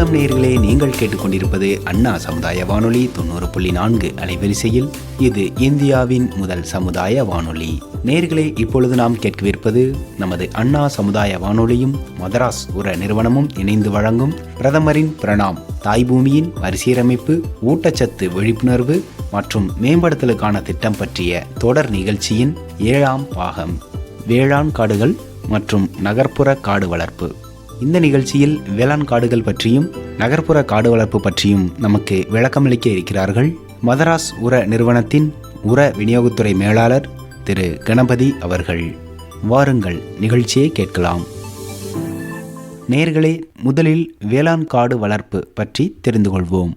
வணக்கம் நேர்களே நீங்கள் கேட்டுக்கொண்டிருப்பது அண்ணா சமுதாய வானொலி தொண்ணூறு புள்ளி நான்கு அலைவரிசையில். இது இந்தியாவின் முதல் சமுதாய வானொலி. நேர்களே இப்பொழுது நாம் கேட்கவிருப்பது நமது அண்ணா சமுதாய வானொலியும் மதராஸ் உர நிறுவனமும் இணைந்து வழங்கும் பிரதமரின் பிரணாம் தாய் பூமியின் மறுசீரமைப்பு ஊட்டச்சத்து விழிப்புணர்வு மற்றும் மேம்படுத்தலுக்கான திட்டம் பற்றிய தொடர் நிகழ்ச்சியின் ஏழாம் பாகம். வேளாண் காடுகள் மற்றும் நகர்ப்புற காடு வளர்ப்பு. இந்த நிகழ்ச்சியில் வேளாண் காடுகள் பற்றியும் நகர்ப்புற காடு வளர்ப்பு பற்றியும் நமக்கு விளக்கமளிக்க இருக்கிறார்கள் மதராஸ் உர நிறுவனத்தின் உர விநியோகத்துறை மேலாளர் திரு கணபதி அவர்கள். வாருங்கள் நிகழ்ச்சியை கேட்கலாம். நேர்களே முதலில் வேளாண் காடு வளர்ப்பு பற்றி தெரிந்து கொள்வோம்.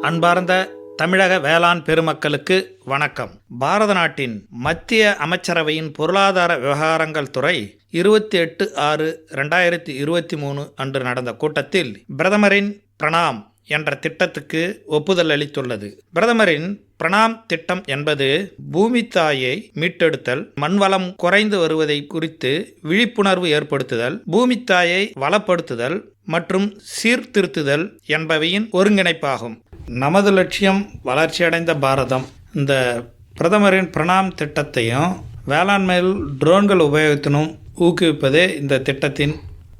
அன்பார்ந்த தமிழக வேளாண் பெருமக்களுக்கு வணக்கம். பாரத நாட்டின் மத்திய அமைச்சரவையின் பொருளாதார விவகாரங்கள் துறை இருபத்தி எட்டு ஆறு ரெண்டாயிரத்தி இருபத்தி மூணு அன்று நடந்த கூட்டத்தில் பிரதமரின் பிரணாம் என்ற திட்டத்துக்கு ஒப்புதல் அளித்துள்ளது. பிரதமரின் பிரணாம் திட்டம் என்பது பூமி தாயை மீட்டெடுத்தல் மண்வளம் குறைந்து வருவதை குறித்து விழிப்புணர்வு ஏற்படுத்துதல் பூமி தாயை வளப்படுத்துதல் மற்றும் சீர்திருத்துதல் என்பவையின் ஒருங்கிணைப்பாகும். நமது லட்சியம் வளர்ச்சியடைந்த பாரதம். இந்த பிரதமரின் பிரணாம் திட்டத்தையும் வேளாண்மையில் ட்ரோன்கள் உபயோகத்தினும் ஊக்குவிப்பதே இந்த திட்டத்தின்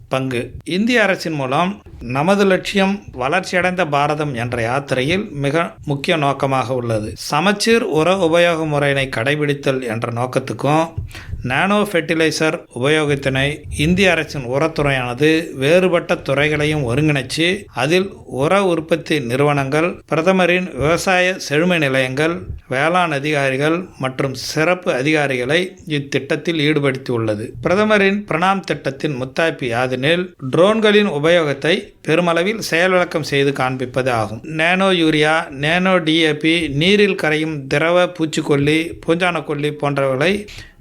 பங்கு. இந்திய அரசின் மூலம் நமது லட்சியம் வளர்ச்சியடைந்த பாரதம் என்ற யாத்திரையில் மிக முக்கிய நோக்கமாக உள்ளது. சமச்சீர் உர உபயோக முறையினை கடைபிடித்தல் என்ற நோக்கத்துக்கும் நானோ ஃபெர்டிலைசர் உபயோகத்தினை இந்திய அரசின் உரத்துறையானது வேறுபட்ட துறைகளையும் ஒருங்கிணைச்சு அதில் உர உற்பத்தி நிறுவனங்கள் பிரதமரின் விவசாய செழுமை நிலையங்கள் வேளாண் அதிகாரிகள் மற்றும் சிறப்பு அதிகாரிகளை இத்திட்டத்தில் ஈடுபடுத்தியுள்ளது. பிரதமரின் பிரணாம் திட்டத்தின் முத்தாய்ப்பு யாதெனில் ட்ரோன்களின் உபயோகத்தை பெருமளவில் செயலிழக்கம் செய்து காண்பிப்பது ஆகும். நேனோ யூரியா நேனோ டிஏபி நீரில் கரையும் திரவ பூச்சிக்கொல்லி பூஞ்சானக்கொல்லி போன்றவர்களை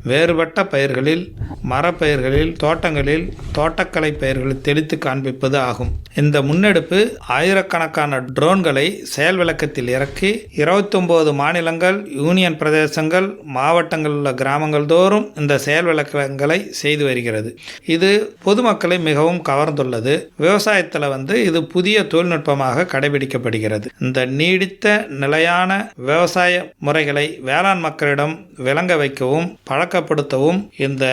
வேறுபட்ட பயிர்களில் மரப்பயிர்களில் தோட்டங்களில் தோட்டக்கலை பயிர்களை தெளித்து காண்பிப்பது ஆகும். இந்த முன்னெடுப்பு ஆயிரக்கணக்கான ட்ரோன்களை செயல் விளக்கத்தில் இறக்கி இருபத்தொம்போது மாநிலங்கள் யூனியன் பிரதேசங்கள் மாவட்டங்கள் உள்ள கிராமங்கள் தோறும் இந்த செயல் விளக்கங்களை செய்து வருகிறது. இது பொதுமக்களை மிகவும் கவர்ந்துள்ளது. விவசாயத்தில் வந்து இது புதிய தொழில்நுட்பமாக கடைபிடிக்கப்படுகிறது. இந்த நீடித்த நிலையான விவசாய முறைகளை வேளாண் மக்களிடம் விளங்க வைக்கவும் பழக்கப்படுத்தவும் இந்த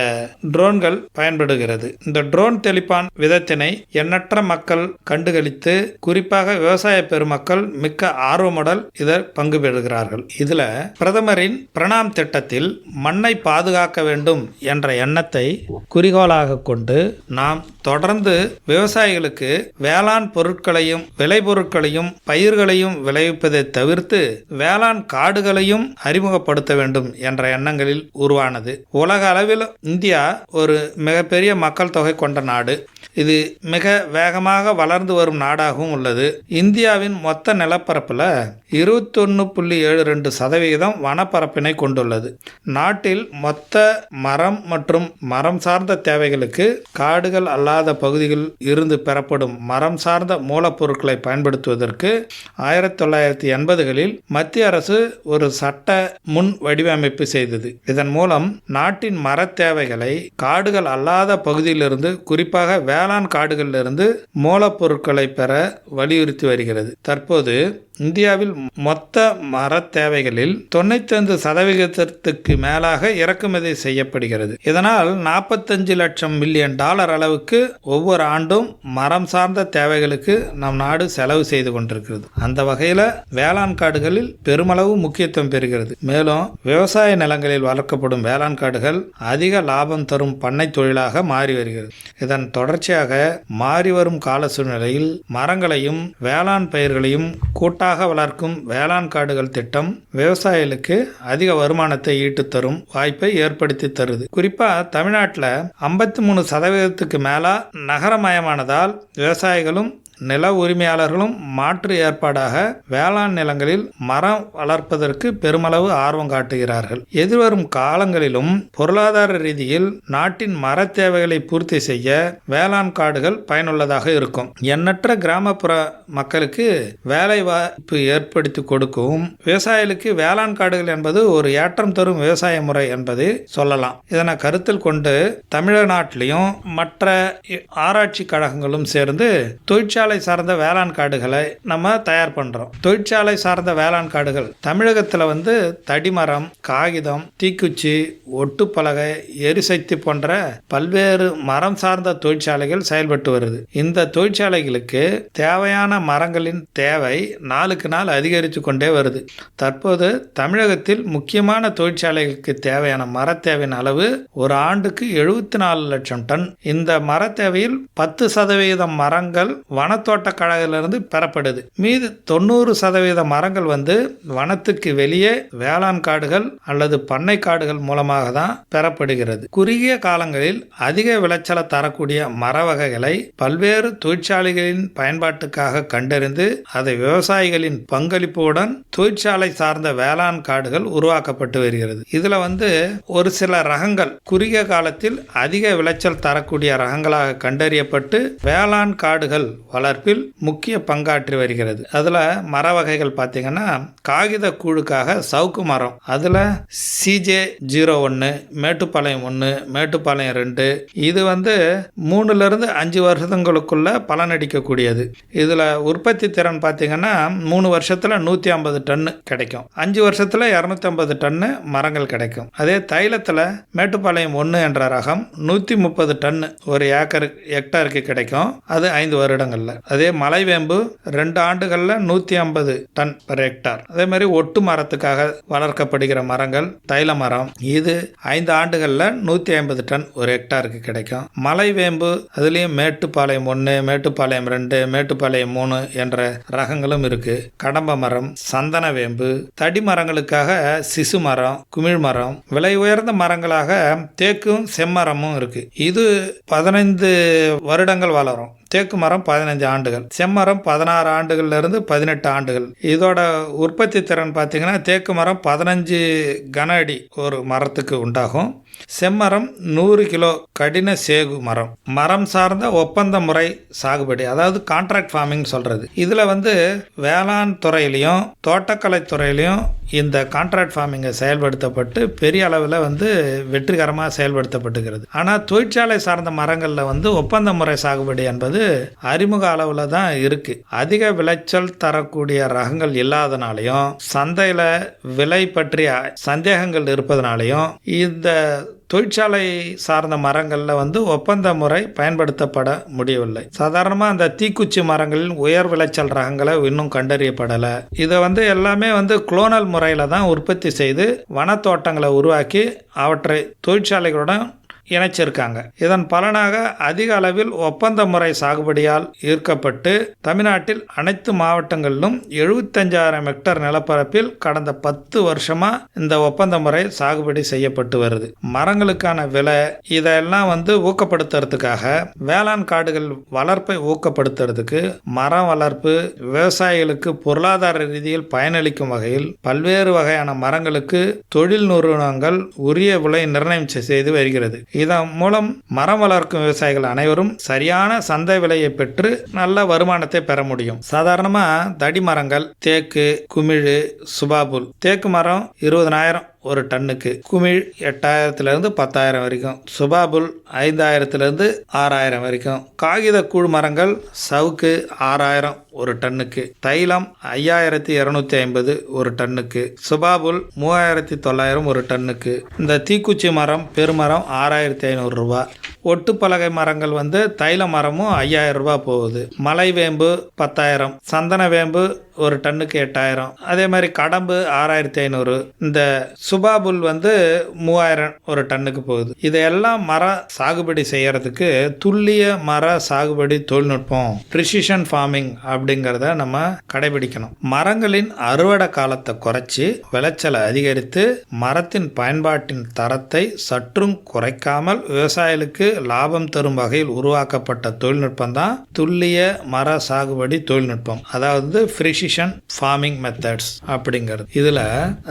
ட்ரோன்கள் பயன்படுகிறது. இந்த ட்ரோன் தெளிப்பான் விதத்தினை எண்ணற்ற மக்கள் கண்டுகளித்து குறிப்பாக விவசாய பெருமக்கள் மிக்க ஆர்வமுடன் இதில் பங்கு பெறுகிறார்கள். இதுல பிரதமரின் பிரணாம் திட்டத்தில் மண்ணை பாதுகாக்க வேண்டும் என்ற எண்ணத்தை குறிக்கோளாக கொண்டு நாம் தொடர்ந்து விவசாயிகளுக்கு வேளாண் பொருட்களையும் விளைபொருட்களையும் பயிர்களையும் விளைவிப்பதை தவிர்த்து வேளாண் காடுகளையும் அறிமுகப்படுத்த வேண்டும் என்ற எண்ணங்களில் உருவானது. உலக அளவில் இந்தியா ஒரு மிகப்பெரிய மக்கள் தொகை கொண்ட நாடு. இது மிக வேகமாக வளர்ந்து வரும் நாடாகவும் உள்ளது. இந்தியாவின் மொத்த நிலப்பரப்பில் இருபத்தொன்று புள்ளி ஏழு ரெண்டு சதவிகிதம் வனப்பரப்பினை கொண்டுள்ளது. நாட்டில் மொத்த மரம் மற்றும் மரம் சார்ந்த தேவைகளுக்கு காடுகள் அல்லாத பகுதிகளில் இருந்து பெறப்படும் மரம் சார்ந்த மூலப்பொருட்களை பயன்படுத்துவதற்கு ஆயிரத்தி தொள்ளாயிரத்தி எண்பதுகளில் மத்திய அரசு ஒரு சட்ட முன் வடிவமைப்பு செய்தது. இதன் மூலம் நாட்டின் மர தேவைகளை காடுகள் அல்லாத பகுதியிலிருந்து குறிப்பாக வேளாண் காடுகளிலிருந்து மூலப்பொருட்களை பெற வலியுறுத்தி வருகிறது. தற்போது இந்தியாவில் மொத்த மர தேவைகளில் தொண்ணூத்தைந்து சதவிகிதத்திற்கு மேலாக இறக்குமதி செய்யப்படுகிறது. இதனால் நாற்பத்தஞ்சு லட்சம் மில்லியன் டாலர் அளவுக்கு ஒவ்வொரு ஆண்டும் மரம் சார்ந்த தேவைகளுக்கு நம் நாடு செலவு செய்து கொண்டிருக்கிறது. அந்த வகையில் வேளாண் காடுகளில் பெருமளவு முக்கியத்துவம் பெறுகிறது. மேலும் விவசாய நிலங்களில் வளர்க்கப்படும் வேளாண் காடுகள் அதிக லாபம் தரும் பண்ணை தொழிலாக மாறி வருகிறது. இதன் தொடர்ச்சியாக மாறி வரும் கால சூழ்நிலையில் மரங்களையும் வேளாண் பயிர்களையும் கூட்ட கூட்டாக வளர்க்கும் வேளாண் காடுகள் திட்டம் விவசாயிகளுக்கு அதிக வருமானத்தை ஈட்டு தரும் வாய்ப்பை ஏற்படுத்தி தருது. குறிப்பா தமிழ்நாட்டில் ஐம்பத்தி மூணு சதவீதத்துக்கு மேல நகரமயமானதால் விவசாயிகளும் நில உரிமையாளர்களும் மாற்று ஏற்பாடாக வேளாண் நிலங்களில் மரம் வளர்ப்பதற்கு பெருமளவு ஆர்வம் காட்டுகிறார்கள். எதிர்வரும் காலங்களிலும் பொருளாதார ரீதியில் நாட்டின் மர தேவைகளை பூர்த்தி செய்ய வேளாண் காடுகள் பயனுள்ளதாக இருக்கும். எண்ணற்ற கிராமப்புற மக்களுக்கு வேலை வாய்ப்பு ஏற்படுத்தி கொடுக்கும் விவசாயிகளுக்கு வேளாண் காடுகள் என்பது ஒரு ஏற்றம் தரும் விவசாய முறை என்பதை சொல்லலாம். இதனை கருத்தில் கொண்டு தமிழ்நாட்டிலையும் மற்ற ஆராய்ச்சி கழகங்களும் சேர்ந்து தொழிற்சாலை சார்ந்த வேளாண் காடுகளை நம்ம தயார் பண்றோம். தொழிற்சாலை சார்ந்த வேளாண் காடுகள் தமிழகத்தில் வந்து தடிமரம் காகிதம் தீக்குச்சி ஒட்டுப்பலகை எரிசக்தி போன்ற பல்வேறு மரம் சார்ந்த தொழிற்சாலைகள் செயல்பட்டு வருது. இந்த தொழிற்சாலைகளுக்கு தேவையான மரங்களின் தேவை நாளுக்கு நாள் அதிகரித்து கொண்டே வருது. தற்போது தமிழகத்தில் முக்கியமான தொழிற்சாலைகளுக்கு தேவையான மரத்தேவையின் அளவு ஒரு ஆண்டுக்கு எழுபத்தி நாலு லட்சம் டன். இந்த மரத்தேவையில் பத்து சதவீதம் மரங்கள் வன வனத்தோட்ட கழகத்திலிருந்து பெறப்படுது. மீது தொண்ணூறு சதவீத மரங்கள் வந்து வனத்துக்கு வெளியே வேளாண் காடுகள் அல்லது பண்ணை காடுகள் மூலமாக தான் பெறப்படுகிறது. குறுகிய காலங்களில் அதிக விளைச்சலை தரக்கூடிய மர வகைகளை பல்வேறு தொழிற்சாலைகளின் பயன்பாட்டுக்காக கண்டறிந்து அதை விவசாயிகளின் பங்களிப்புடன் தொழிற்சாலை சார்ந்த வேளாண் காடுகள் உருவாக்கப்பட்டு வருகிறது. இதுல வந்து ஒரு சில ரகங்கள் குறுகிய காலத்தில் அதிக விளைச்சல் தரக்கூடிய ரகங்களாக கண்டறியப்பட்டு வேளாண் காடுகள் வளர்ப்பில் முக்கிய பங்காற்றி வருகிறது. அதில் மர வகைகள் பார்த்தீங்கன்னா காகித கூழுக்காக சவுக்கு மரம். அதில் சிஜே ஜீரோ ஒன்று மேட்டுப்பாளையம் ஒன்று மேட்டுப்பாளையம் ரெண்டு இது வந்து மூணுலேருந்து அஞ்சு வருஷங்களுக்குள்ள பலனடிக்கக்கூடியது. இதில் உற்பத்தி திறன் பார்த்தீங்கன்னா மூணு வருஷத்தில் நூற்றி ஐம்பது டன்னு கிடைக்கும். அஞ்சு வருஷத்தில் இரநூத்தி ஐம்பது டன்னு மரங்கள் கிடைக்கும். அதே தைலத்தில் மேட்டுப்பாளையம் ஒன்று என்ற ரகம் நூற்றி முப்பது டன்னு ஒரு ஏக்கர் ஹெக்டாருக்கு கிடைக்கும். அது ஐந்து வருடங்களில். அதே மலைவேம்பு ரெண்டு ஆண்டுகளில் நூற்றி ஐம்பது டன் per ஹெக்டார் அதே மாதிரி ஒட்டு மரத்துக்காக வளர்க்கப்படுகிற மரங்கள் தைல மரம் இது ஐந்து ஆண்டுகளில் நூற்றி ஐம்பது டன் ஒரு ஹெக்டாருக்கு கிடைக்கும். மலைவேம்பு அதுலேயும் மேட்டுப்பாளையம் ஒன்று மேட்டுப்பாளையம் ரெண்டு மேட்டுப்பாளையம் மூணு என்ற ரகங்களும் இருக்குது கடம்ப மரம் சந்தன வேம்பு தடி மரங்களுக்காக சிசு மரம் குமிழ் மரம் விலை உயர்ந்த மரங்களாக தேக்கும் செம்மரமும் இருக்குது இது பதினைந்து வருடங்கள் வளரும். தேக்கு மரம் பதினஞ்சு ஆண்டுகள் செம்மரம் பதினாறு ஆண்டுகள்ல இருந்து பதினெட்டு ஆண்டுகள். இதோட உற்பத்தி திறன் பார்த்தீங்கன்னா தேக்கு மரம் பதினஞ்சு கன அடி ஒரு மரத்துக்கு உண்டாகும். செம்மரம் நூறு கிலோ கடின சேகு மரம். மரம் சார்ந்த ஒப்பந்த முறை சாகுபடி அதாவது கான்ட்ராக்ட் ஃபார்மிங் சொல்றது. இதுல வந்து வேளாண் துறையிலையும் தோட்டக்கலை துறையிலையும் இந்த கான்ட்ராக்ட் ஃபார்மிங்கை செயல்படுத்தப்பட்டு பெரிய அளவில் வந்து வெற்றிகரமாக செயல்படுத்தப்பட்டுகிறது. ஆனால் தொழிற்சாலை சார்ந்த மரங்களில் வந்து ஒப்பந்த முறை சாகுபடி என்பது அறிமுக அளவில் தான் இருக்குது அதிக விளைச்சல் தரக்கூடிய ரகங்கள் இல்லாதனாலையும் சந்தையில் விலை பற்றிய சந்தேகங்கள் இருப்பதனாலையும் இந்த தொழிற்சாலை சார்ந்த மரங்களில் வந்து ஒப்பந்த முறை பயன்படுத்தப்பட முடியவில்லை. சாதாரணமாக அந்த தீக்குச்சி மரங்களில் உயர் விளைச்சல் ரகங்களை இன்னும் கண்டறியப்படலை. இதை வந்து எல்லாமே வந்து குளோனல் முறையில் தான் உற்பத்தி செய்து வனத்தோட்டங்களை உருவாக்கி அவற்றை தொழிற்சாலைகளுடன் இணைச்சிருக்காங்க. இதன் பலனாக அதிக அளவில் ஒப்பந்த முறை சாகுபடியால் ஈர்க்கப்பட்டு தமிழ்நாட்டில் அனைத்து மாவட்டங்களிலும் எழுபத்தஞ்சாயிரம் ஹெக்டர் நிலப்பரப்பில் கடந்த பத்து வருஷமா இந்த ஒப்பந்த முறை சாகுபடி செய்யப்பட்டு வருது. மரங்களுக்கான விலை இதெல்லாம் வந்து ஊக்கப்படுத்துறதுக்காக வேளாண் காடுகள் வளர்ப்பை ஊக்கப்படுத்துறதுக்கு மரம் வளர்ப்பு விவசாயிகளுக்கு பொருளாதார ரீதியில் பயனளிக்கும் வகையில் பல்வேறு வகையான மரங்களுக்கு தொழில் நிறுவனங்கள் உரிய விலை நிர்ணயம் செய்து வருகிறது. இதன் மூலம் மரம் வளர்க்கும் விவசாயிகள் அனைவரும் சரியான சந்தை விலையை பெற்று நல்ல வருமானத்தை பெற முடியும். சாதாரணமாக தடி மரங்கள் தேக்கு குமிழு சுபாபுல். தேக்கு மரம் இருபதனாயிரம். ஒரு டன்னுக்கு. குமிழ் எட்டாயிரத்துலேருந்து பத்தாயிரம் வரைக்கும். சுபாபுல் ஐந்தாயிரத்துலேருந்து ஆறாயிரம் வரைக்கும். காகித கூழ் மரங்கள் சவுக்கு ஆறாயிரம் ஒரு டன்னுக்கு. தைலம் ஐயாயிரத்தி இரநூத்தி ஐம்பது ஒரு டன்னுக்கு. சுபாபுல் மூவாயிரத்தி தொள்ளாயிரம் ஒரு டன்னுக்கு. இந்த தீக்குச்சி மரம் பெருமரம் ஆறாயிரத்தி ஐநூறுரூவா ஒட்டுப்பலகை மரங்கள் வந்து தைல மரமும் ஐயாயிரம் ரூபாய் போகுது. மலை வேம்பு பத்தாயிரம். சந்தன வேம்பு ஒரு டன்னுக்கு எட்டாயிரம். அதே மாதிரி கடம்பு ஆறாயிரத்தி ஐநூறு. இந்த சுபாபுல் வந்து மூவாயிரம் ஒரு டன்னுக்கு போகுது. இதையெல்லாம் மர சாகுபடி செய்யறதுக்கு துல்லிய மர சாகுபடி தொழில்நுட்பம் ப்ரிசிஷன் ஃபார்மிங் அப்படிங்கிறத நம்ம கடைபிடிக்கணும். மரங்களின் அறுவடை காலத்தை குறைச்சி விளைச்சலை அதிகரித்து மரத்தின் பயன்பாட்டின் தரத்தை சற்றும் குறைக்காமல் விவசாயிகளுக்கு லாபம் தரும் வகையில் உருவாக்கப்பட்ட தொழில்நுட்பம் தான் துல்லிய மர சாகுபடி தொழில்நுட்பம். அதாவது ஃப்ரிஷ் ப்ரிசிஷன் ஃபார்மிங் மெத்தட்ஸ் அப்படிங்கிறது. இதில்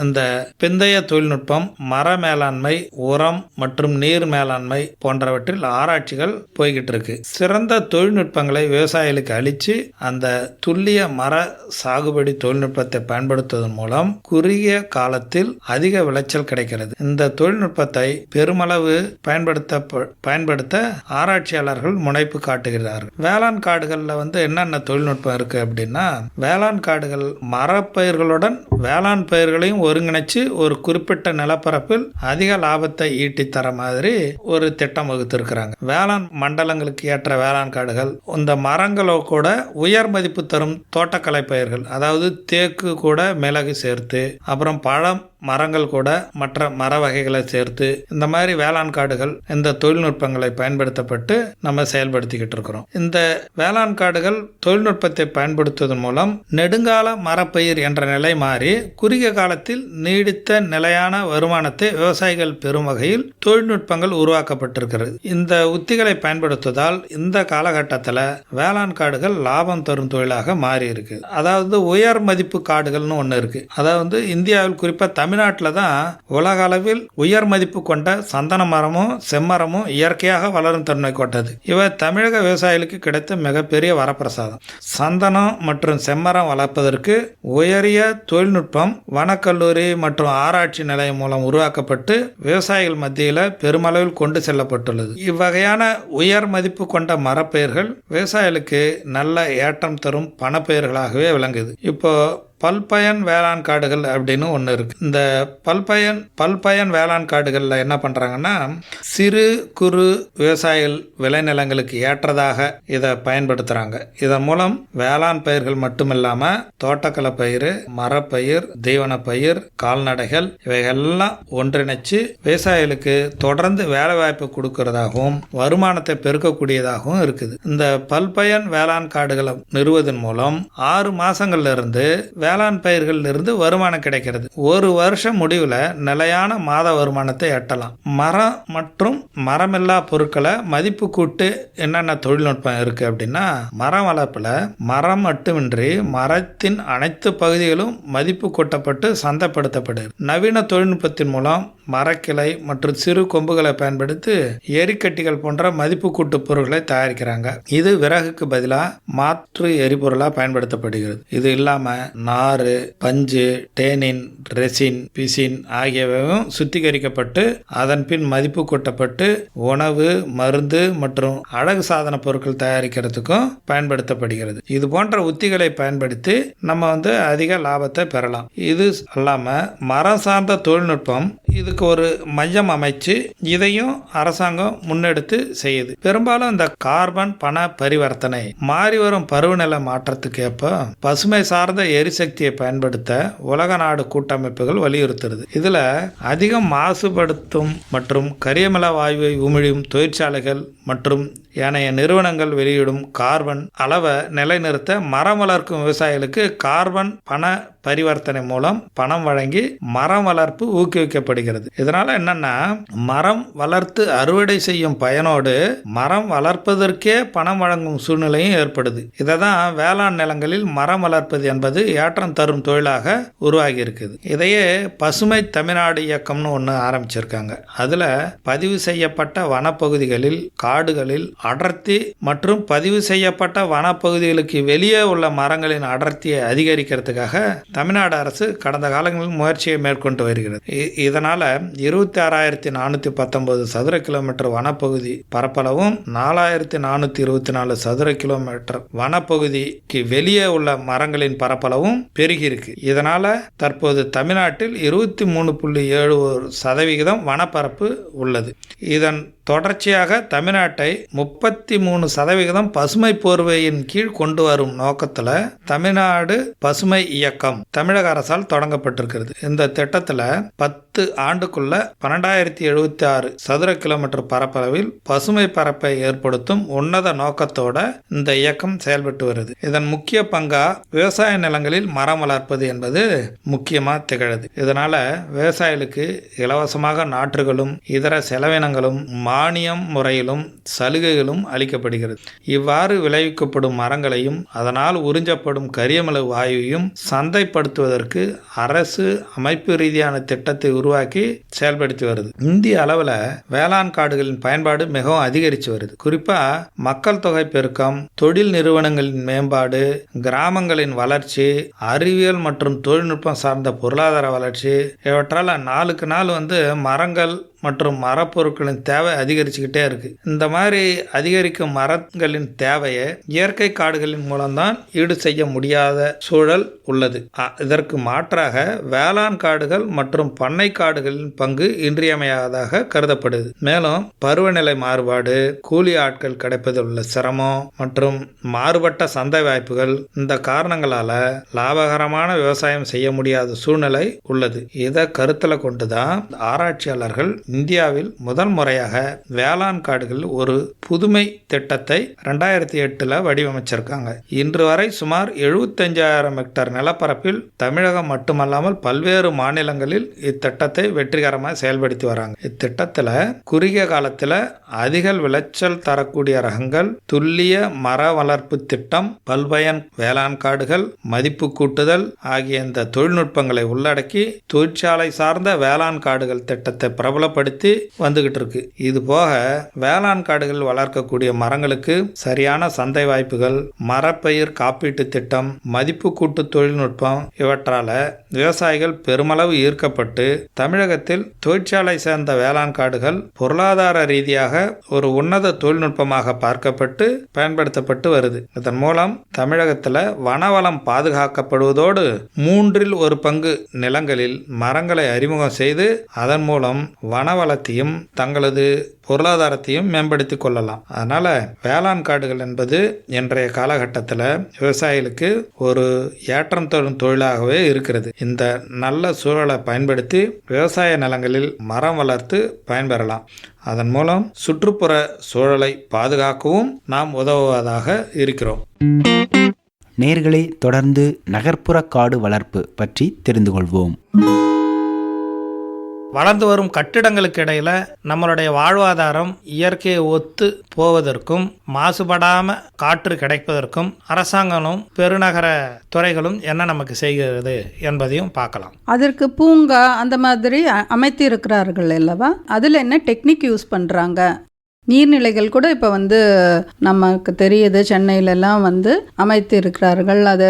இந்த பிந்தைய தொழில்நுட்பம் மர மேலாண்மை உரம் மற்றும் நீர் மேலாண்மை போன்றவற்றில் ஆராய்ச்சிகள் போய்கிட்டு இருக்கு சிறந்த தொழில்நுட்பங்களை விவசாயிகளுக்கு அளித்து அந்த துல்லிய மர சாகுபடி தொழில்நுட்பத்தை பயன்படுத்துவதன் மூலம் குறுகிய காலத்தில் அதிக விளைச்சல் கிடைக்கிறது. இந்த தொழில்நுட்பத்தை பெருமளவு பயன்படுத்த பயன்படுத்த ஆராய்ச்சியாளர்கள் முனைப்பு காட்டுகிறார்கள். வேளாண் காடுகளில் வந்து என்னென்ன தொழில்நுட்பம் இருக்கு அப்படின்னா வேளாண் காடுகள் மரப்பயிர்களுடன் வேளாண் பயிர்களையும் ஒருங்கிணைச்சு ஒரு குறிப்பிட்ட நிலப்பரப்பில் அதிக லாபத்தை ஈட்டி தர மாதிரி ஒரு திட்டம் வகுத்திருக்கிறாங்க. வேளாண் மண்டலங்களுக்கு ஏற்ற வேளாண் காடுகள் இந்த மரங்களோ கூட உயர் மதிப்பு தரும் தோட்டக்கலை பயிர்கள் அதாவது தேக்கு கூட மிளகு சேர்த்து அப்புறம் பழம் மரங்கள் கூட மற்ற மர வகைகளை சேர்த்து இந்த மாதிரி வேளாண் காடுகள் இந்த தொழில்நுட்பங்களை பயன்படுத்தப்பட்டு நம்ம செயல்படுத்திக்கிட்டு இருக்கிறோம். இந்த வேளாண் காடுகள் தொழில்நுட்பத்தை பயன்படுத்துவதன் மூலம் நெடுங்கால மரப்பயிர் என்ற நிலை மாறி குறுகிய காலத்தில் நீடித்த நிலையான வருமானத்தை விவசாயிகள் பெறும் வகையில் தொழில்நுட்பங்கள் உருவாக்கப்பட்டிருக்கிறது. இந்த உத்திகளை பயன்படுத்துவதால் இந்த காலகட்டத்தில் வேளாண் காடுகள் லாபம் தரும் தொழிலாக மாறி இருக்கு அதாவது உயர் மதிப்பு காடுகள்னு ஒன்று இருக்கு. அதாவது இந்தியாவில் குறிப்பாக தமிழ் தமிழ்நாட்டில் தான் உலக அளவில் உயர் மதிப்பு கொண்ட சந்தன மரமும் செம்மரமும் இயற்கையாக வளரும் தன்மை கொண்டது. இவை தமிழக விவசாயிகளுக்கு கிடைத்த மிகப்பெரிய வரப்பிரசாதம். சந்தனம் மற்றும் செம்மரம் வளர்ப்பதற்கு உயரிய தொழில்நுட்பம் வனக்கல்லூரி மற்றும் ஆராய்ச்சி நிலையம் மூலம் உருவாக்கப்பட்டு விவசாயிகள் மத்தியில் பெருமளவில் கொண்டு செல்லப்பட்டுள்ளது. இவ்வகையான உயர் மதிப்பு கொண்ட மரப்பெயர்கள் விவசாயிகளுக்கு நல்ல ஏற்றம் தரும் பணப்பயிர்களாகவே விளங்குது. இப்போ பல்பயன் வேளாண் காடுகள் அப்படின்னு ஒன்று இருக்குது இந்த பல்பயன் பல்பயன் வேளாண் காடுகளில் என்ன பண்ணுறாங்கன்னா சிறு குறு விவசாயிகள் விளைநிலங்களுக்கு ஏற்றதாக இதை பயன்படுத்துகிறாங்க இதன் மூலம் வேளாண் பயிர்கள் மட்டுமில்லாமல் தோட்டக்கலை பயிர் மரப்பயிர் தீவன பயிர் கால்நடைகள் இவைகள்லாம் ஒன்றிணைச்சு விவசாயிகளுக்கு தொடர்ந்து வேலை வாய்ப்பு கொடுக்கறதாகவும் வருமானத்தை பெருக்கக்கூடியதாகவும் இருக்குது. இந்த பல்பயன் வேளாண் காடுகளை நிறுவதன் மூலம் ஆறு மாதங்கள்ல இருந்து வேளாண் பயிர்களில் இருந்து வருமானம் கிடைக்கிறது. ஒரு வருஷம் முடிவில் நிலையான மாத வருமானத்தை எட்டலாம். மரம் மற்றும் மரமில்லா பொருட்களை மதிப்பு கூட்டு என்னென்ன தொழில்நுட்பம் இருக்கு அப்படின்னா மரம் வளர்ப்பில் மரம் மட்டுமின்றி மரத்தின் அனைத்து பகுதிகளும் மதிப்பு கூட்டப்பட்டு சந்தைப்படுத்தப்படுது. நவீன தொழில்நுட்பத்தின் மூலம் மரக்கிளை மற்றும் சிறு கொம்புகளை பயன்படுத்தி எரிக்கட்டிகள் போன்ற மதிப்பு கூட்டு பொருட்களை தயாரிக்கிறாங்க. இது விறகுக்கு பதிலாக மாற்று எரிபொருளாக பயன்படுத்தப்படுகிறது. இது இல்லாமல் நார் பஞ்சு டேனின் ரெசின் பிசின் ஆகியவையும் சுத்திகரிக்கப்பட்டு அதன் பின் மதிப்பு கூட்டப்பட்டு உணவு மருந்து மற்றும் அழகு சாதன பொருட்கள் தயாரிக்கிறதுக்கும் பயன்படுத்தப்படுகிறது. இது போன்ற உத்திகளை பயன்படுத்தி நம்ம வந்து அதிக லாபத்தை பெறலாம். இது அல்லாமல் மரம் சார்ந்த தொழில்நுட்பம் இதுக்கு ஒரு மையம் அமைச்சு இதையும் அரசாங்கம் முன்னெடுத்து செய்யுது. பெரும்பாலும் இந்த கார்பன் பண பரிவர்த்தனை மாறி வரும் பருவநிலை மாற்றத்துக்கு ஏற்ப பசுமை சார்ந்த எரிசக்தியை பயன்படுத்த உலக நாடு கூட்டமைப்புகள் வலியுறுத்துறது. இதுல அதிகம் மாசுபடுத்தும் மற்றும் கரியமல வாயுவை உமிழும் தொழிற்சாலைகள் மற்றும் ஏனைய நிறுவனங்கள் வெளியிடும் கார்பன் அளவை நிலைநிறுத்த மரம் வளர்க்கும் விவசாயிகளுக்கு கார்பன் பண பரிவர்த்தனை மூலம் பணம் வழங்கி மரம் வளர்ப்பு ஊக்குவிக்கப்படுகிறது இதனால என்னன்னா மரம் வளர்த்து அறுவடை செய்யும் பயனோடு மரம் வளர்ப்பதற்கே பணம் வழங்கும் சூழ்நிலையும் ஏற்படுது. இதை தான் வேளாண் நிலங்களில் மரம் வளர்ப்பது என்பது ஏற்றம் தரும் தொழிலாக உருவாகி இருக்குது இதையே பசுமை தமிழ்நாடு இயக்கம்னு ஒன்று ஆரம்பிச்சிருக்காங்க. அதில் பதிவு செய்யப்பட்ட வனப்பகுதிகளில் காடுகளில் அடர்த்தி மற்றும் பதிவு செய்யப்பட்ட வனப்பகுதிகளுக்கு வெளியே உள்ள மரங்களின் அடர்த்தியை அதிகரிக்கிறதுக்காக தமிழ்நாடு அரசு கடந்த காலங்களில் முயற்சியை மேற்கொண்டு வருகிறது. இதனால் அதனால் இருபத்தி ஆறாயிரத்தி நானூற்றி பத்தொன்பது சதுர கிலோமீட்டர் வனப்பகுதி பரப்பளவும் நாலாயிரத்தி நானூற்றி இருபத்தி நாலு சதுர கிலோமீட்டர் வனப்பகுதிக்கு வெளியே உள்ள மரங்களின் பரப்பளவும் பெருகியிருக்கு. இதனால் தற்போது தமிழ்நாட்டில் இருபத்தி மூணு புள்ளி ஏழு ஒரு சதவிகிதம் வனப்பரப்பு உள்ளது. இதன் தொடர்ச்சியாக தமிழ்நாட்டை முப்பத்தி மூணு சதவிகிதம் பசுமை போர்வையின் கீழ் கொண்டு வரும் நோக்கத்தில் தமிழ்நாடு பசுமை இயக்கம் தமிழக அரசால் தொடங்கப்பட்டிருக்கிறது. இந்த திட்டத்தில் பத்து ஆண்டுக்குள்ள பன்னெண்டாயிரத்தி எழுபத்தி ஆறு சதுர கிலோமீட்டர் பரப்பளவில் பசுமை பரப்பை ஏற்படுத்தும் உன்னத நோக்கத்தோட இந்த இயக்கம் செயல்பட்டு வருது. இதன் முக்கிய பங்கா விவசாய நிலங்களில் மரம் வளர்ப்பது என்பது முக்கியமாக திகழது. இதனால விவசாயிகளுக்கு இலவசமாக நாற்றுகளும் இதர செலவினங்களும் மானியம் முறையிலும் சலுகைகளும் அளிக்கப்படுகிறது. இவ்வாறு விளைவிக்கப்படும் மரங்களையும் அதனால் உறிஞ்சப்படும் கரியமிளகு வாயுவையும் சந்தைப்படுத்துவதற்கு அரசு அமைப்பு ரீதியான திட்டத்தை உருவாக்கி செயல்படுத்தி வருது. இந்திய அளவில் வேளாண் காடுகளின் பயன்பாடு மிகவும் அதிகரித்து வருது. குறிப்பாக மக்கள் தொகை பெருக்கம் தொழில் நிறுவனங்களின் மேம்பாடு கிராமங்களின் வளர்ச்சி அறிவியல் மற்றும் தொழில்நுட்பம் சார்ந்த பொருளாதார வளர்ச்சி இவற்றால் நாளுக்கு நாள் வந்து மரங்கள் மற்றும் மரப்பொருட்களின் தேவை அதிகரிச்சுக்கிட்டே இருக்குது இந்த மாதிரி அதிகரிக்கும் மரங்களின் தேவையை இயற்கை காடுகளின் மூலம்தான் ஈடு செய்ய முடியாத சூழல் உள்ளது. இதற்கு மாற்றாக வேளாண் காடுகள் மற்றும் பண்ணை காடுகளின் பங்கு இன்றியமையாததாக கருதப்படுது. மேலும் பருவநிலை மாறுபாடு கூலி ஆட்கள் கிடைப்பதில் உள்ள சிரமம் மற்றும் மாறுபட்ட சந்தை வாய்ப்புகள் இந்த காரணங்களால லாபகரமான விவசாயம் செய்ய முடியாத சூழ்நிலை உள்ளது. இதை கருத்தில் கொண்டுதான் ஆராய்ச்சியாளர்கள் இந்தியாவில் முதல் முறையாக வேளாண் காடுகள் ஒரு புதுமை திட்டத்தை ரெண்டாயிரத்தி எட்டில் வடிவமைச்சிருக்காங்க. இன்று வரை சுமார் எழுபத்தஞ்சாயிரம் ஹெக்டர் நிலப்பரப்பில் தமிழகம் மட்டுமல்லாமல் பல்வேறு மாநிலங்களில் இத்திட்டத்தை வெற்றிகரமாக செயல்படுத்தி வராங்க. இத்திட்டத்தில் குறுகிய காலத்தில் அதிக விளைச்சல் தரக்கூடிய ரகங்கள் துல்லிய மர வளர்ப்பு திட்டம் பல்பயன் வேளாண் காடுகள் மதிப்பு கூட்டுதல் ஆகிய இந்த தொழில்நுட்பங்களை உள்ளடக்கி தொழிற்சாலை சார்ந்த வேளாண் காடுகள் திட்டத்தை பிரபலப்படுத்தி வந்துகிட்டு இருக்கு. இது போக வேளாண் காடுகள் வளர்க்கக்கூடிய மரங்களுக்கு சரியான சந்தை வாய்ப்புகள் மரப்பயிர் காப்பீட்டு திட்டம் மதிப்பு கூட்டு தொழில்நுட்பம் இவற்றால விவசாயிகள் பெருமளவு ஈர்க்கப்பட்டு தமிழகத்தில் தொழிற்சாலை சேர்ந்த வேளாண் காடுகள் பொருளாதார ரீதியாக ஒரு உன்னத தொழில்நுட்பமாக பார்க்கப்பட்டு பயன்படுத்தப்பட்டு வருது. இதன் மூலம் தமிழகத்தில் வனவளம் பாதுகாக்கப்படுவதோடு மூன்றில் ஒரு பங்கு நிலங்களில் மரங்களை அறிமுகம் செய்து அதன் மூலம் வன வளத்தையும் தங்களது பொருளாதாரத்தையும் மேம்படுத்தி கொள்ளலாம். அதனால் வேளாண் காடுகள் என்பது இன்றைய காலகட்டத்தில் விவசாயிகளுக்கு ஒரு ஏற்றம் தரும் தொழிலாகவே இருக்கிறது. இந்த நல்ல சூழலை பயன்படுத்தி விவசாய நிலங்களில் மரம் வளர்த்து பயன்பெறலாம். அதன் மூலம் சுற்றுப்புற சூழலை பாதுகாக்கவும் நாம் உதவுவதாக இருக்கிறோம். நேர்களை தொடர்ந்து நகர்ப்புற காடு வளர்ப்பு பற்றி தெரிந்து கொள்வோம். வளர்ந்து வரும் கட்டிடங்களுக்கு இடையில நம்மளுடைய வாழ்வாதாரம் இயற்கையை ஒத்து போவதற்கும் மாசுபடாம காற்று கிடைப்பதற்கும் அரசாங்கமும் பெருநகர துறைகளும் என்ன நமக்கு செய்கிறது என்பதையும் பார்க்கலாம். அதற்கு பூங்கா அந்த மாதிரி அமைத்து இருக்கிறார்கள் அல்லவா? அதில் என்ன டெக்னிக் யூஸ் பண்ணுறாங்க நீர்நிலைகள் கூட இப்போ வந்து நமக்கு தெரியுது. சென்னையிலலாம் வந்து அமைத்து இருக்கிறார்கள் அது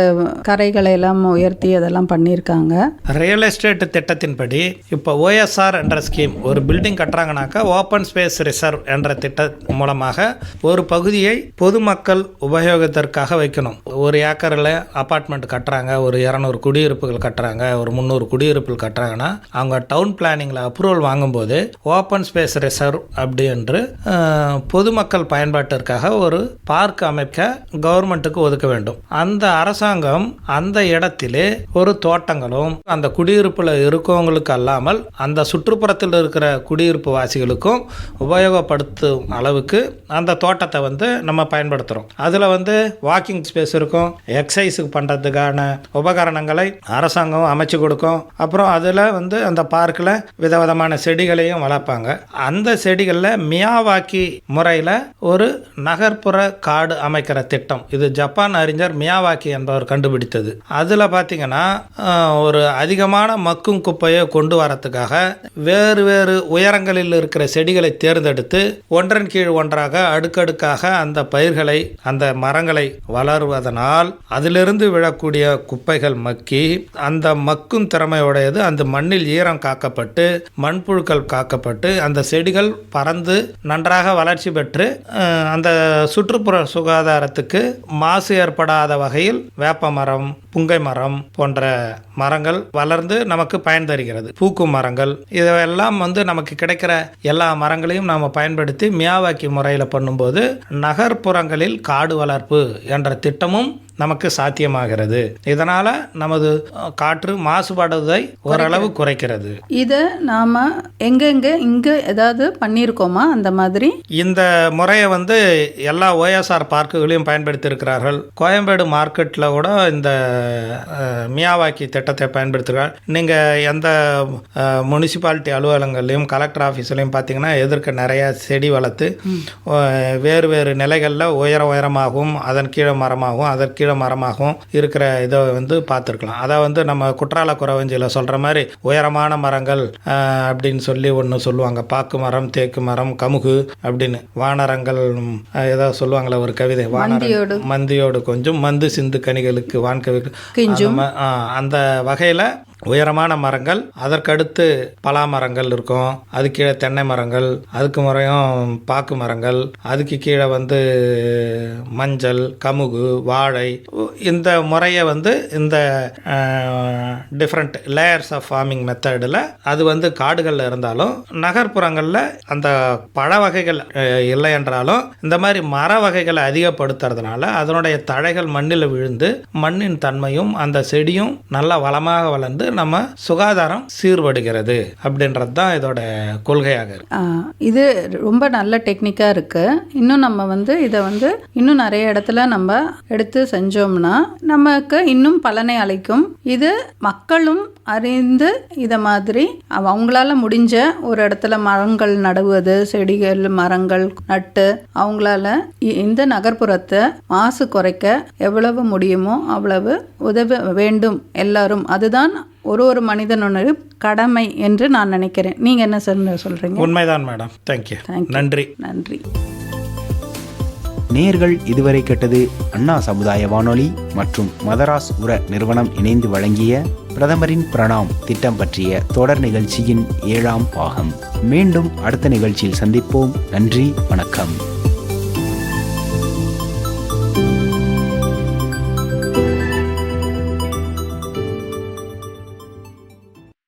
கரைகளை எல்லாம் உயர்த்தி அதெல்லாம் பண்ணியிருக்காங்க. ரியல் எஸ்டேட் திட்டத்தின்படி இப்போ ஓஎஸ்ஆர் என்ற ஸ்கீம் ஒரு பில்டிங் கட்டுறாங்கனாக்கா ஓப்பன் ஸ்பேஸ் ரிசர்வ் என்ற திட்ட மூலமாக ஒரு பகுதியை பொதுமக்கள் உபயோகத்திற்காக வைக்கணும். ஒரு ஏக்கரில் அப்பார்ட்மெண்ட் கட்டுறாங்க. ஒரு இரநூறு குடியிருப்புகள் கட்டுறாங்க. ஒரு முந்நூறு குடியிருப்புகள் கட்டுறாங்கன்னா அவங்க டவுன் பிளானிங்கில் அப்ரூவல் வாங்கும்போது ஓப்பன் ஸ்பேஸ் ரிசர்வ் அப்படி என்று பொதுமக்கள் பயன்பாட்டிற்காக ஒரு பார்க் அமைக்க கவர்மெண்ட்டுக்கு ஒதுக்க வேண்டும். அந்த அரசாங்கம் அந்த இடத்திலே ஒரு தோட்டங்களும் அந்த குடியிருப்பில் இருக்கவங்களுக்கு அல்லாமல் அந்த சுற்றுப்புறத்தில் இருக்கிற குடியிருப்பு வாசிகளுக்கும் உபயோகப்படுத்தும் அளவுக்கு அந்த தோட்டத்தை வந்து நம்ம பயன்படுத்துகிறோம் அதில் வந்து வாக்கிங் ஸ்பேஸ் இருக்கும். எக்ஸசைஸுக்கு பண்ணுறதுக்கான உபகரணங்களை அரசாங்கம் அமைச்சு கொடுக்கும். அப்புறம் அதில் வந்து அந்த பார்க்கில் விதவிதமான செடிகளையும் வளர்ப்பாங்க. அந்த செடிகளில் மியாவாக்கி முறையில் ஒரு நகர்ப்புற காடு அமைக்கிற திட்டம். இது ஜப்பான் அறிஞர் மியாவாக்கி என்பவர் கண்டுபிடித்தது. அதில் பார்த்தீங்கன்னா ஒரு அதிகமான மக்கும் குப்பையை கொண்டு வரத்துக்காக வேறு வேறு உயரங்களில் இருக்கிற செடிகளை தேர்ந்தெடுத்து ஒன்றன் கீழ் ஒன்றாக அடுக்கடுக்காக அந்த பயிர்களை அந்த மரங்களை வளருவதனால் அதிலிருந்து விழக்கூடிய குப்பைகள் மக்கி அந்த மக்கும் திறமையுடையது அந்த மண்ணில் ஈரம் காக்கப்பட்டு மண்புழுக்கள் காக்கப்பட்டு அந்த செடிகள் பறந்து நன்றாக நன்றாக வளர்ச்சி பெற்று அந்த சுற்றுப்புற சுகாதாரத்துக்கு மாசு ஏற்படாத வகையில் வேப்ப மரம் புங்கை மரம் போன்ற மரங்கள் வளர்ந்து நமக்கு பயன் தருகிறது. பூக்கும் மரங்கள். இதெல்லாம் வந்து நமக்கு கிடைக்கிற எல்லா மரங்களையும் நாம் பயன்படுத்தி மியாவாக்கி முறையில் பண்ணும்போது நகர்ப்புறங்களில் காடு வளர்ப்பு என்ற திட்டமும் நமக்கு சாத்தியமாகிறது. இதனால் நமது காற்று மாசுபடுவதை ஓரளவு குறைக்கிறது. இதை நாம் எங்கெங்கே இங்கே ஏதாவது பண்ணியிருக்கோமா? அந்த மாதிரி? இந்த முறையை வந்து எல்லா ஓஎஸ்ஆர் பார்க்குகளையும் பயன்படுத்தி இருக்கிறார்கள் கோயம்பேடு மார்க்கெட்டில் கூட இந்த மியாவாக்கி திட்டத்தை பயன்படுத்துகிறார். நீங்கள் எந்த முனிசிபாலிட்டி அலுவலகங்கள்லையும் கலெக்டர் ஆஃபீஸ்லையும் பார்த்தீங்கன்னா எதிர்க்க நிறைய செடி வளர்த்து வேறு வேறு நிலைகளில் உயர உயரமாகவும் அதன் கீழே மரமாகவும் அதற்கு கீழே மரமாகவும் இருக்கிற இதை வந்து பார்த்துருக்கலாம். அதை வந்து நம்ம குற்றால குறவஞ்சியில் சொல்கிற மாதிரி உயரமான மரங்கள் அப்படின்னு சொல்லி ஒன்று சொல்லுவாங்க. பாக்கு மரம் தேக்கு மரம் கமுகு அப்படின்னு. வானரங்கள் ஏதோ சொல்லுவாங்களே ஒரு கவிதை. வானர மந்தியோடு. கொஞ்சம் மந்து சிந்து கனிகளுக்கு வான்கவிக்கு அந்த வகையில் உயரமான மரங்கள் அதற்கடுத்து பலா மரங்கள் இருக்கும் அது கீழே தென்னை மரங்கள் அதுக்கு முறையும் பாக்கு மரங்கள் அதுக்கு கீழே வந்து மஞ்சள் கமுகு வாழை இந்த முறையை வந்து இந்த டிஃப்ரெண்ட் லேயர்ஸ் ஆஃப் ஃபார்மிங் மெத்தடில் அது வந்து காடுகளில் இருந்தாலும் நகர்ப்புறங்களில் அந்த பழ வகைகள் இல்லை என்றாலும் இந்த மாதிரி மர வகைகளை அதிகப்படுத்துறதுனால அதனுடைய தழைகள் மண்ணில் விழுந்து மண்ணின் தன்மையும் அந்த செடியும் நல்லா வளமாக வளர்ந்து நம்ம சுகாதாரம் சீர்படுகிறது அப்படின்றது தான் இதோட கொள்கையாக இருக்கு. இது ரொம்ப நல்ல டெக்னிக்காக இருக்குது இன்னும் நம்ம வந்து இதை வந்து இன்னும் நிறைய இடத்துல நம்ம எடுத்து செஞ்சோம்னா நமக்கு இன்னும் பலனை அளிக்கும். இது மக்களும் அறிந்து இதை மாதிரி அவங்களால முடிஞ்ச ஒரு இடத்துல மரங்கள் நடுவது செடிகள் மரங்கள் நட்டு அவங்களால இ- இந்த நகர்ப்புறத்தை மாசு குறைக்க எவ்வளவு முடியுமோ அவ்வளவு உதவ வேண்டும் எல்லாரும். அதுதான் ஒரு ஒரு மனிதனோட கடமை என்று நான் நினைக்கிறேன். நீங்கள் என்ன சார் சொல்கிறீங்க உண்மைதான் மேடம். Thank you Thank you. நன்றி. நன்றி. நேர்கள் இதுவரை கேட்டது அண்ணா சமுதாய வானொலி மற்றும் மதராஸ் உர நிறுவனம் இணைந்து வழங்கிய பிரதமரின் பிரணாம் திட்டம் பற்றிய தொடர் நிகழ்ச்சியின் ஏழாம் பாகம். மீண்டும் அடுத்த நிகழ்ச்சியில் சந்திப்போம். நன்றி வணக்கம்.